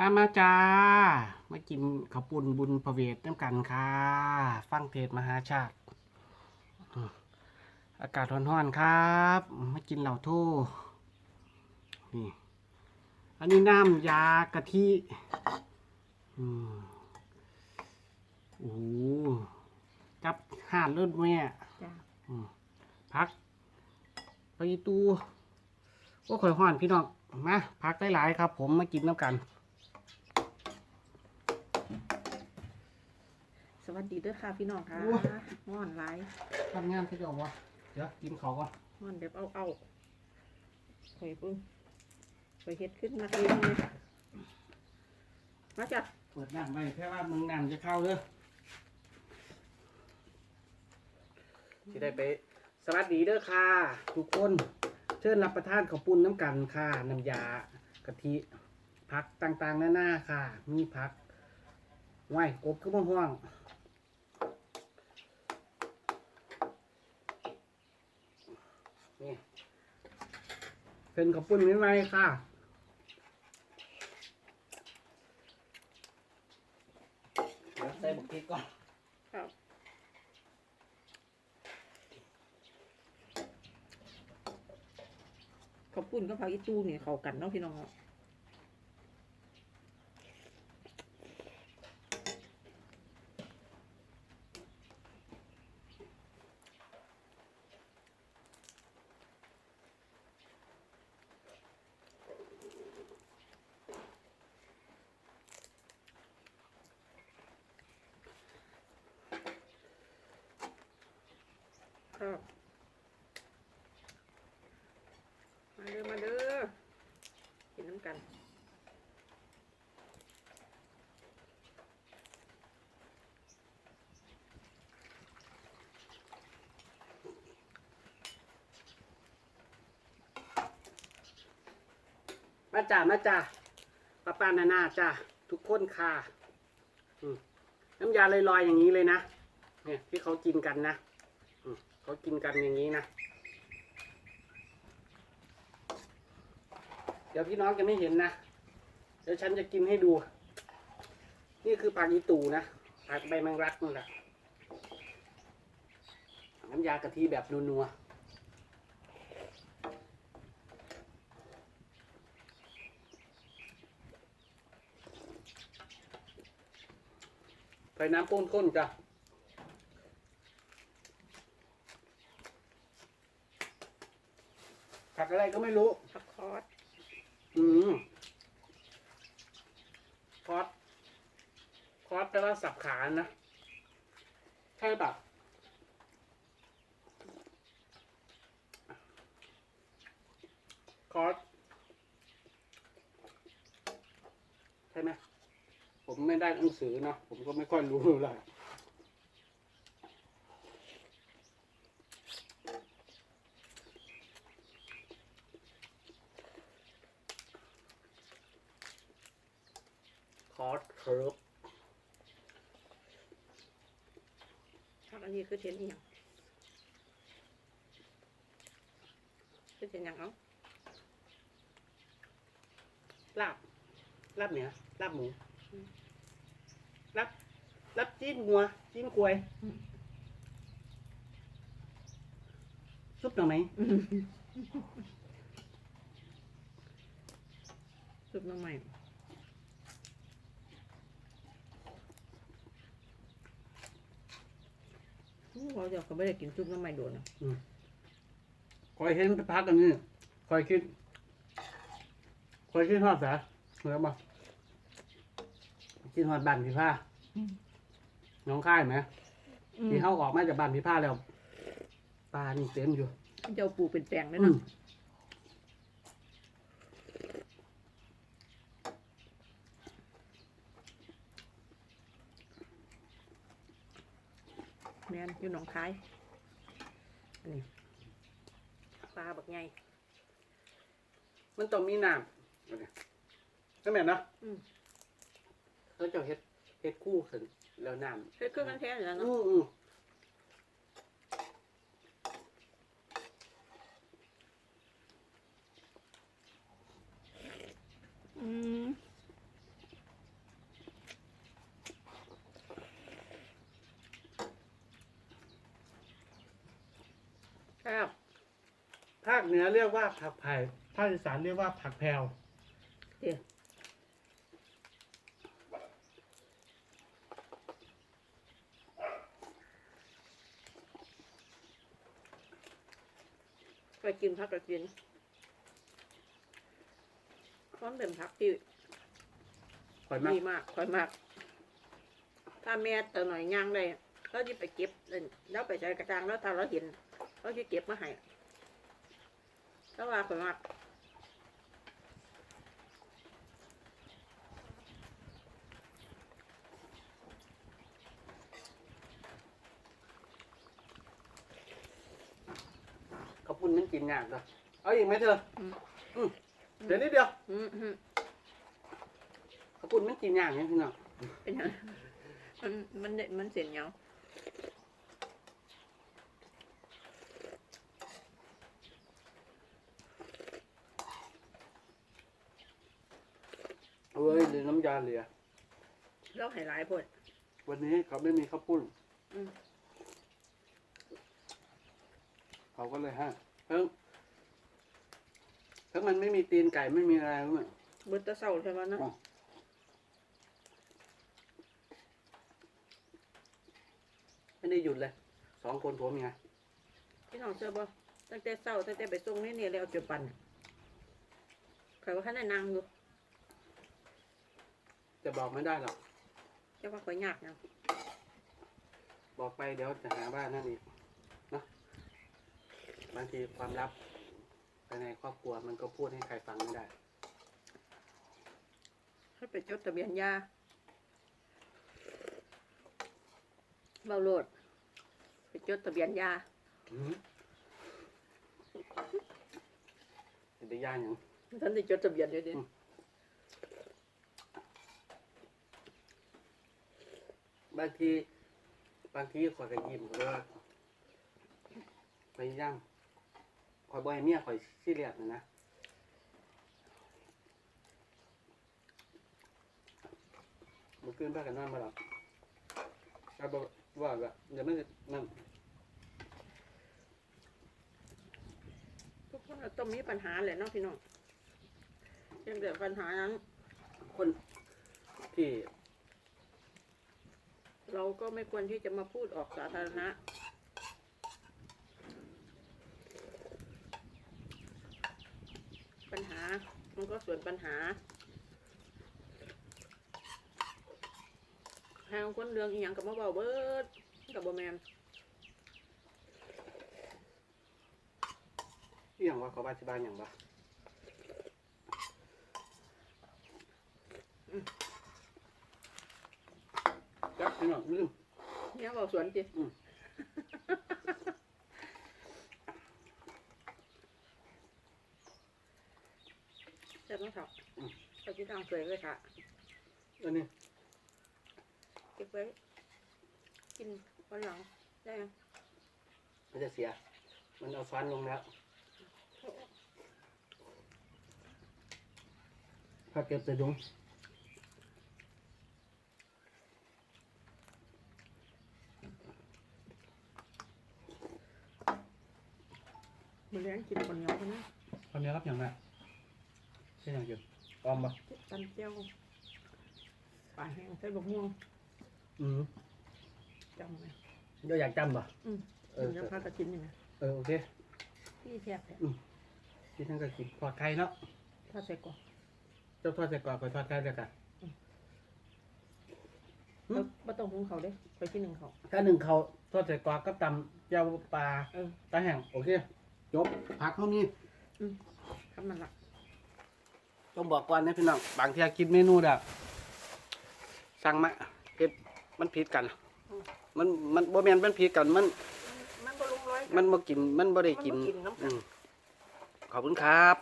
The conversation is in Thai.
มามาจ้า มากินข้าวปุ้นบุญพระเวทน้ำกันค่ะ ฟังเทศน์มหาชาติอืมอากาศร้อนๆครับ มากินเหล่าทู่นี่ อันนี้น้ำยากะทิอืมโอ้โหจับห่านเลือดแม่จ้าอืมพัก ไปตูก็ข่อยห้อนพี่น้อง มาพักได้หลายๆครับ ผมมากินน้ำกัน สวัสดีด้วยค่ะพี่น้องค่ะโอ้ย ม่อนไลายทำงานที่เดียววะเดี๋ยวกินเขาวก่อนม่อนแบบเอาเอาข่อยเพิ่งข่อยเฮ็ดขึ้นมาเองเลยมาจ้ะเปิดน้ำไปแค่ว่ามึงน้ำจะเข้าเด้อที่ได้ไป สวัสดีเด้อค่ะ ทุกคนเชิญรับประทานข้าวปุ้นน้ำกันค่ะน้ำยากะทิผักต่างๆหน้าๆค่ะ มีผักไว้กบก็บ่ห่วง นี่เป็นข้าวปุ้นไม่ไหวค่ะเดี๋ยวใส่บุกพริกก่อนครับข้าวปุ้นกับผักอีตูเนี่ยเข้ากันเนาะพี่น้องเนาะ มาเด้อมาเด้อกินน้ำกันมาจ้ามาจ้าป้าป้านานาจ้าทุกคนค่ะน้ำยาลอยๆอย่างนี้เลยนะ เนี่ยที่เขากินกันนะ เขากินกันอย่างนี้นะ เดี๋ยวพี่น้องจะไม่เห็นนะ เดี๋ยวฉันจะกินให้ดู นี่คือผักอีตูนะผักใบแมงลักนั่นแหละน้ำยากะทิแบบนัวๆใส่น้ำข้นๆจ้ะ ผัก อะไรก็ไม่รู้ผักคอสอืมคอสคอสแปลว่าสับขานะ ใช่ปะคอสใช่ไหมผมไม่ได้หนังสือเนาะผมก็ไม่ค่อยรู้เลย คอสเคิร์ฟผักอันนี้คือเช่นอหย่างคือเช่นอหย่างเอ้าลาบลาบเหนือลาบหมูลาบลาบจิ้นงัวจิ้นกล้วยซุปหน่อไหมซุปน้ำใหม่ เราเดี๋ยวก็ไม่ได้กินซุปน้ำใหม่โดนนะคอยเห็นไปพักกันนี่คอยคิดคอยคิดทอดสาเหมือนบ่คิดทอดบ้านพี่ผ้าน้องค่ายไหมที่เขาออกมาจากบ้านพี่ผ้าแล้วปลานี่เต็มอยู่เจ้าปูเป็นแปลงเลยอืเนาะ แมนอยู่หนองคายอันนี้ปลาบักไงมันต้องมีน้ำนั่นแม่นเนาะอืมเขาจะเฮ็ดเฮ็ดคู่ขึ้นแล้วน้ำเฮ็ดเครื่องกันแท้อยู่แล้วอืเนาะมอืมอื เหนือเรียกว่าผักไผ่ภาคอีสานเรียกว่าผักแพรวเดี๋ยวไปกินพักก็กินพร้อมเป็นพักที่ข่อยมากดีมากค่อยมาก ถ้าแม่เต่หน่อยย่างได้เราจะไปเก็บแล้วไปใส่กระจางแล้วถ้าเราเห็น เราจะเก็บมาให้แล้วว่าค่อยมากข้าวปุ้นมันกินยากเลยเอาอีกไหมเธออืม อืมเดี๋ยวนิดเดียวอืมอืมข้าวปุ้นมันกินยากเนี่ยพี่น้องเป็นหยังมันมันเด็ดมันเสียนเหงา เอ้ยเหลือน้ำยาเหลือ เราให้หลายพด วันนี้เขาไม่มีข้าวปุ้นอืม เขาก็เลยให้เพิ่งถ้ามันไม่มีตีนไก่ไม่มีอะไรรู้ไหมเบิดแตะเศร้าใช่ไหมนะอ๋อไม่ได้หยุดเลยสองคนผัวเมียพี่น้องเชื่อบ่ตั้งแต่เศร้าตั้งแต่ไปส่งนี่เนี่ยแล้วจนปันใครว่าท่านได้นางอยู่ จะบอกไม่ได้หรอก จะว่าค่อยยากยังบอกไปเดี๋ยวจะหาบ้านนั่นอีกเนาะบางทีความลับภายในครอบครัวมันก็พูดให้ใครฟังไม่ได้ให้ไปจดทะเบียนยาเบาโลดไปจดทะเบียนยาอืมเป็นได้ย่านอย่าง ท่านได้จดทะเบียนอยู่ดิอืม บางทีบางทีข่อยก็ยิ้มเลยว่าพยายามข่อยบ่ให้เมียข่อยซีเรียสนะนะเมื่อคืนพากันนอนมาหลับก็บอกว่าแบบเดี๋ยวมันจะนั่นทุกคนเราต้องมีปัญหาแหละเนาะพี่น้องยังเกิดปัญหานั้น คนที่ เราก็ไม่ควรที่จะมาพูดออกสาธารณะ ปัญหา มันก็ส่วนปัญหาแทงคนเรืองอีหยังกับมาเบาเบิดกับบแมนที่อย่างว่าเขาบ้าที่บ้านอย่างว่าจับพี่น้องลืม เนี่ ยเบาสวนจิอืม เจ็บมะขามไปที่ทางสวยเลยค่ะอันนี้เก็บไว้กินวันหลังได้ยังมันจะเสีย มันเอาฟันลงแล้วถ้าเก็บใส่ถุง มือเลี้ยงกินคนเหนียวคนนะคนนี้รับอย่างไรใช่อย่างเดียวออมปะตันเจียวปลาแห้งใส่บกม่วงอืมจำไหมเดี๋ยวอยากจำปะอืมเออเดี๋ยวพากระชินนี่นะเออโอเคพี่แซ่บแท้ที่ท่านก็กินทอดไข่เนาะถ้าใส่กรอกเจ้าทอดใส่กรอบไปทอดไข่ด้วยกันอืมไม่ต้องหุงเขาวเด้ไปที่หนึ่งเขาถ้าหนึ่งเขาทอดใส่กรอบก็ตำเจ้าปลาเออปลาแห้งโอเค จบผักเท่านี้ทำมันละต้องบอกก่อนนะพี่น้องบางทีคิดเมนูแบบสั่งมาเฮ็ดมันผิดกัน มันมันบ่แม่นมันผิดกันมัน มันก็ลงร้อยมันบ่กินมันบ่ได้กินมันบ่กินน้ำกันอืมขอบคุณครับ